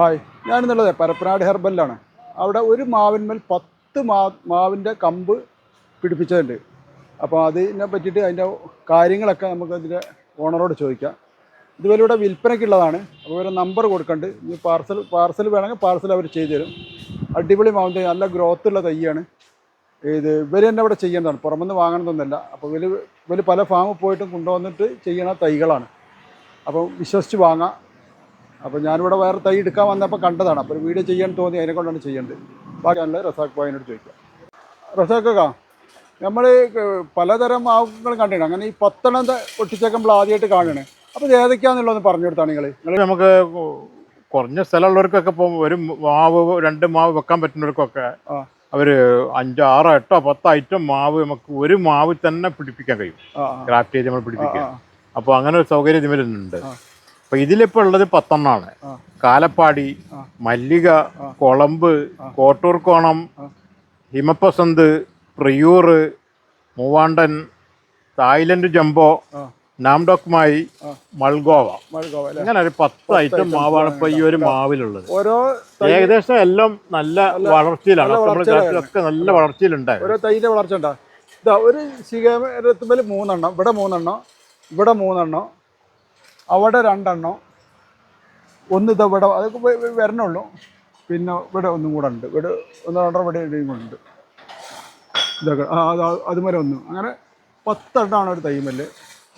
Hi. ഞാനെന്നുള്ളത് Parappanad ഹെർബലിലാണ്. അവിടെ ഒരു മാവിന്മേൽ പത്ത് മാ മാവിന്റെ കമ്പ് പിടിപ്പിച്ചതുണ്ട്. അപ്പോൾ അതിനെ പറ്റിയിട്ട് അതിന്റെ കാര്യങ്ങളൊക്കെ നമുക്ക് അതിന്റെ ഓണറോട് ചോദിക്കാം. ഇതുപോലെ ഇവിടെ വിൽപ്പനയ്ക്കുള്ളതാണ് അപ്പോൾ ഒരു നമ്പർ കൊടുക്കണ്ട്. ഇനി പാർസൽ പാർസൽ വേണമെങ്കിൽ പാർസൽ അവർ ചെയ്തു തരും. അടിപൊളി മാവിന്റെ നല്ല ഗ്രോത്ത് ഉള്ള തൈയാണ്. ഇത് ഇവർ തന്നെ ഇവിടെ ചെയ്യേണ്ടതാണ്. പുറമെന്ന് വാങ്ങണമെന്നൊന്നുമല്ല അപ്പോൾ ഇവർ ഇവർ പല ഫാമിൽ പോയിട്ടും കൊണ്ടുവന്നിട്ട് ചെയ്യണ തൈകളാണ്. അപ്പോൾ വിശ്വസിച്ച് വാങ്ങാം. അപ്പോൾ ഞാനിവിടെ വേറെ തൈ എടുക്കാൻ വന്നപ്പോൾ കണ്ടതാണ്. അപ്പോൾ ഒരു വീഡിയോ ചെയ്യാൻ തോന്നി അതിനെ കൊണ്ടാണ് ചെയ്യേണ്ടത്. ബാക്കിയുള്ള റസാഖ് ഭായിനോട് ചോദിക്കാം. റസാഖാ നമ്മൾ പലതരം മാവുകൾ കണ്ടിട്ടുണ്ട്. അങ്ങനെ ഈ പത്തെണ്ണം പൊട്ടിച്ചൊക്കെ നമ്മൾ ആദ്യമായിട്ട് കാണണേ അപ്പോൾ ഇത് ഏതൊക്കെയാണെന്നുള്ളതൊന്ന് പറഞ്ഞു കൊടുത്താണ് നിങ്ങൾ നിങ്ങൾ നമുക്ക് കുറഞ്ഞ സ്ഥലമുള്ളവർക്കൊക്കെ ഇപ്പോൾ ഒരു മാവ് രണ്ട് മാവ് വെക്കാൻ പറ്റുന്നവർക്കൊക്കെ അവർ അവർ അഞ്ചോ ആറോ എട്ടോ പത്തോ ഐറ്റം മാവ് നമുക്ക് ഒരു മാവ് തന്നെ പിടിപ്പിക്കാൻ കഴിയും. ക്രാഫ്റ്റ് ചെയ്ത് നമ്മൾ പിടിപ്പിക്കുക. അപ്പോൾ അങ്ങനെ ഒരു സൗകര്യം ഇതിലുണ്ട്. അപ്പൊ ഇതിലിപ്പോ ഉള്ളത് പത്തെണ്ണാണ്. കാലപ്പാടി മല്ലിക. കൊളമ്പ്. കോട്ടൂർക്കോണം. ഹിമപ്പസന്ത് പ്രിയൂർ മൂവാണ്ടൻ തായ്ലൻഡ് ജംബോ നാംഡോക്കുമായി. മൾഗോവ. ഇങ്ങനെ ഒരു പത്ത് ഐറ്റം മാവാണ് ഇപ്പൊ ഈ ഒരു മാവിലുള്ളത്. ഏകദേശം എല്ലാം നല്ല വളർച്ചയിലാണ്. ഒക്കെ നല്ല വളർച്ചയിലുണ്ടായിരുന്നു ഓരോ വളർച്ച ഒരു ശിഖരത്തുമ്പോൾ മൂന്നെണ്ണം. ഇവിടെ മൂന്നെണ്ണം. ഇവിടെ മൂന്നെണ്ണം. അവിടെ രണ്ടെണ്ണം. ഒന്ന് ഇത് ഇവിടെ അതൊക്കെ വരണുള്ളൂ. പിന്നെ ഇവിടെ ഒന്നും കൂടെ ഉണ്ട്. ഇവിടെ ഒന്ന് രണ്ടര ഇവിടെ ഇടയും കൂടെ ഉണ്ട്. ഇതൊക്കെ ആ അത് അതുമല്ല ഒന്ന്. അങ്ങനെ പത്തെണ്ണമാണ് ഒരു തൈമൽ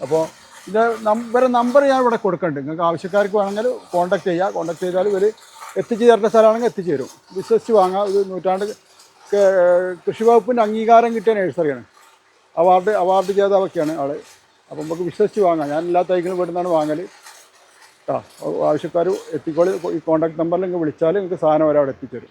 അപ്പോൾ ഇത് നമ്പർ നമ്പർ ഞാൻ ഇവിടെ കൊടുക്കുന്നുണ്ട് നിങ്ങൾക്ക് ആവശ്യക്കാർക്ക് വേണമെങ്കിൽ കോൺടാക്ട് ചെയ്യുക കോൺടാക്ട് ചെയ്താൽ ഇവർ എത്തിച്ചു തരേണ്ട സ്ഥലമാണെങ്കിൽ എത്തിച്ചു തരും. വിശ്വസിച്ച് വാങ്ങാം. ഇത് നൂറ്റാണ്ട് കൃഷി വകുപ്പിന്റെ അംഗീകാരം കിട്ടിയ നഴ്സറിയാണ്. അവാർഡ് അവാർഡ് ജേതാവൊക്കെയാണ് ആൾ. അപ്പം നമുക്ക് വിശ്വസിച്ച് വാങ്ങാം. ഞാൻ എല്ലാ തൈകളും ഇവിടെ നിന്നാണ് വാങ്ങൽ ആ ആവശ്യക്കാർ എത്തിക്കോളി. ഈ കോൺടാക്ട് നമ്പറിൽ നിങ്ങൾക്ക് വിളിച്ചാൽ നിങ്ങൾക്ക് സാധനം വരെ അവിടെ എത്തിച്ചേരും